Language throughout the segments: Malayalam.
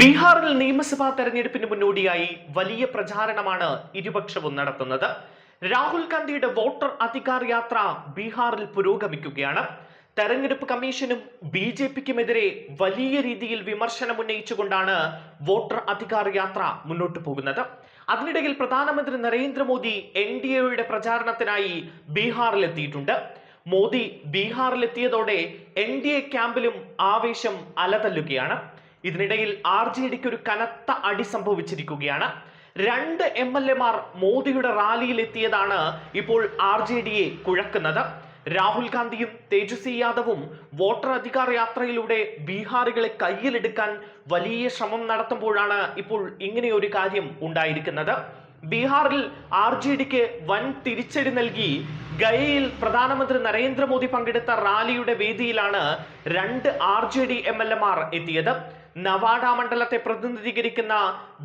ബീഹാറിൽ നിയമസഭാ തെരഞ്ഞെടുപ്പിന് മുന്നോടിയായി വലിയ പ്രചാരണമാണ് ഇരുപക്ഷവും നടത്തുന്നത്. രാഹുൽ ഗാന്ധിയുടെ വോട്ടർ അധികാർ യാത്ര ബീഹാറിൽ പുരോഗമിക്കുകയാണ്. തെരഞ്ഞെടുപ്പ് കമ്മീഷനും ബി ജെ പിക്കുമെതിരെ വലിയ രീതിയിൽ വിമർശനം ഉന്നയിച്ചുകൊണ്ടാണ് വോട്ടർ അധികാർ യാത്ര മുന്നോട്ട് പോകുന്നത്. അതിനിടയിൽ പ്രധാനമന്ത്രി നരേന്ദ്രമോദി എൻ ഡി എയുടെ പ്രചാരണത്തിനായി ബീഹാറിലെത്തിയിട്ടുണ്ട്. മോദി ബീഹാറിലെത്തിയതോടെ എൻ ഡി എ ക്യാമ്പിലും ആവേശം അലതല്ലുകയാണ്. ഇതിനിടയിൽ ആർ ജെ ഡിക്ക് ഒരു കനത്ത അടി സംഭവിച്ചിരിക്കുകയാണ്. രണ്ട് എം എൽ എമാർ മോദിയുടെ റാലിയിൽ എത്തിയതാണ് ഇപ്പോൾ ആർ ജെ ഡിയെ കുഴക്കുന്നത്. രാഹുൽ ഗാന്ധിയും തേജസ്വി യാദവും വോട്ടർ അധികാർ യാത്രയിലൂടെ ബീഹാറികളെ കയ്യിലെടുക്കാൻ വലിയ ശ്രമം നടത്തുമ്പോഴാണ് ഇപ്പോൾ ഇങ്ങനെയൊരു കാര്യം ഉണ്ടായിരിക്കുന്നത്. ബീഹാറിൽ ആർ ജെ ഡിക്ക് വൻ തിരിച്ചടി നൽകി ഗയയിൽ പ്രധാനമന്ത്രി നരേന്ദ്രമോദി പങ്കെടുത്ത റാലിയുടെ വേദിയിലാണ് രണ്ട് R J D M L എമാർ എത്തിയത്. നവാഡ മണ്ഡലത്തെ പ്രതിനിധീകരിക്കുന്ന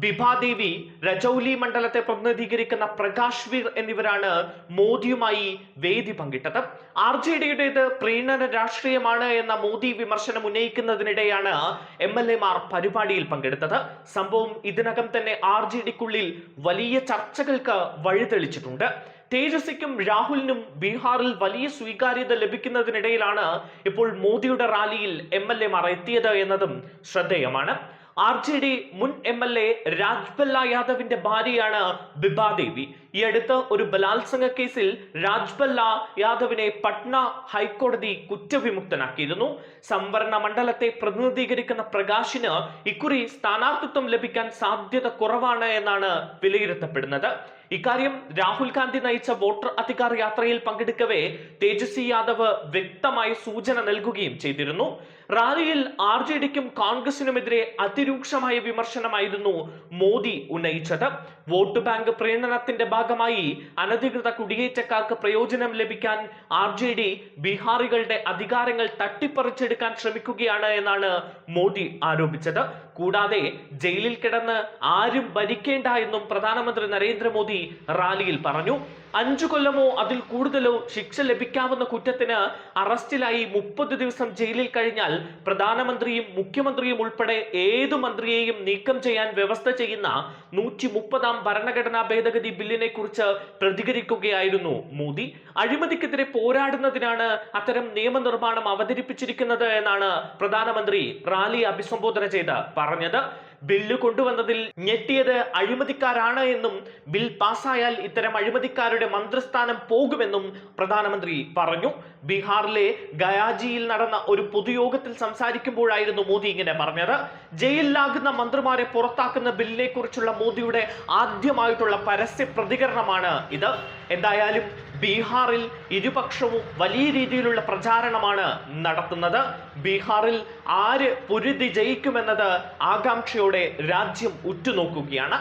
ബിഭാദേവി രജൌലി മണ്ഡലത്തെ പ്രതിനിധീകരിക്കുന്ന പ്രകാശ് വീർ എന്നിവരാണ് മോദിയുമായി വേദി പങ്കിട്ടത്. ആർ ജെ ഡിയുടേത് പ്രീണന രാഷ്ട്രീയമാണ് എന്ന മോദി വിമർശനം ഉന്നയിക്കുന്നതിനിടെയാണ് എം എൽ എമാർ പരിപാടിയിൽ പങ്കെടുത്തത്. സംഭവം ഇതിനകം തന്നെ ആർ ജെ ഡിക്കുള്ളിൽ വലിയ ചർച്ചകൾക്ക് വഴിതെളിച്ചിട്ടുണ്ട്. തേജസ്വിക്കും രാഹുലിനും ബീഹാറിൽ വലിയ സ്വീകാര്യത ലഭിക്കുന്നതിനിടയിലാണ് ഇപ്പോൾ മോദിയുടെ റാലിയിൽ എം എൽ എമാർ എത്തിയത് എന്നതും ശ്രദ്ധേയമാണ്. ആർ ജെ ഡി മുൻ എം എൽ എ രാജ്ബല്ല യാദവിന്റെ ഭാര്യയാണ് ബിബാദേവി ഈ അടുത്ത് ഒരു ബലാത്സംഗ കേസിൽ രാജ്ബല്ല യാദവിനെ പട്ന ഹൈക്കോടതി കുറ്റവിമുക്തനാക്കിയിരുന്നു. സംവരണ മണ്ഡലത്തെ പ്രതിനിധീകരിക്കുന്ന പ്രകാശിന് ഇക്കുറി സ്ഥാനാർത്ഥിത്വം ലഭിക്കാൻ സാധ്യത കുറവാണ് എന്നാണ് വിലയിരുത്തപ്പെടുന്നത്. ഇക്കാര്യം രാഹുൽ ഗാന്ധി നയിച്ച വോട്ടർ അധികാർ യാത്രയിൽ പങ്കെടുക്കവേ തേജസ്വി യാദവ് വ്യക്തമായി സൂചന നൽകുകയും ചെയ്തിരുന്നു. റാലിയിൽ ആർ ജെ ഡിക്കും കോൺഗ്രസിനുമെതിരെ അതിരൂക്ഷമായ വിമർശനമായിരുന്നു മോദി ഉന്നയിച്ചത്. വോട്ട് ബാങ്ക് പ്രീണനത്തിന്റെ ഭാഗമായി അനധികൃത കുടിയേറ്റക്കാർക്ക് പ്രയോജനം ലഭിക്കാൻ ആർ ജെ ഡി ബീഹാറികളുടെ അധികാരങ്ങൾ തട്ടിപ്പറിച്ചെടുക്കാൻ ശ്രമിക്കുകയാണ് എന്നാണ് മോദി ആരോപിച്ചത്. കൂടാതെ ജയിലിൽ കിടന്ന് ആരും ഭരിക്കേണ്ട എന്നും പ്രധാനമന്ത്രി നരേന്ദ്രമോദി റാലിയിൽ പറഞ്ഞു. അഞ്ചു കൊല്ലമോ അതിൽ കൂടുതലോ ശിക്ഷ ലഭിക്കാവുന്ന കുറ്റത്തിന് അറസ്റ്റിലായി മുപ്പത് ദിവസം ജയിലിൽ കഴിഞ്ഞാൽ പ്രധാനമന്ത്രിയും മുഖ്യമന്ത്രിയും ഉൾപ്പെടെ ഏതു മന്ത്രിയെയും നീക്കം ചെയ്യാൻ വ്യവസ്ഥ ചെയ്യുന്ന നൂറ്റി മുപ്പതാം ഭരണഘടനാ ഭേദഗതി ബില്ലിനെ കുറിച്ച് പ്രതികരിക്കുകയായിരുന്നു മോദി. അഴിമതിക്കെതിരെ പോരാടുന്നതിനാണ് അത്തരം നിയമനിർമ്മാണം അവതരിപ്പിച്ചിരിക്കുന്നത് എന്നാണ് പ്രധാനമന്ത്രി റാലി അഭിസംബോധന ചെയ്ത് പറഞ്ഞത്. ബില്ല് കൊണ്ടുവന്നതിൽ ഞെട്ടിയത് അഴിമതിക്കാരാണ് എന്നും ബിൽ പാസ്സായാൽ ഇത്തരം അഴിമതിക്കാരുടെ മന്ത്രിസ്ഥാനം പോകുമെന്നും പ്രധാനമന്ത്രി പറഞ്ഞു. ബീഹാറിലെ ഗയാജിയിൽ നടന്ന ഒരു പൊതുയോഗത്തിൽ സംസാരിക്കുമ്പോഴായിരുന്നു മോദി ഇങ്ങനെ പറഞ്ഞത്. ജയിലിലാകുന്ന മന്ത്രിമാരെ പുറത്താക്കുന്ന ബില്ലിനെ കുറിച്ചുള്ള മോദിയുടെ ആദ്യമായിട്ടുള്ള പരസ്യ പ്രതികരണമാണ് ഇത്. എന്തായാലും ബീഹാറിൽ ഇരുപക്ഷവും വലിയ രീതിയിലുള്ള പ്രചാരണമാണ് നടത്തുന്നത്. ബീഹാറിൽ ആര് പൊരുതി ജയിക്കുമെന്നത് ആകാംക്ഷയോടെ രാജ്യം ഉറ്റുനോക്കുകയാണ്.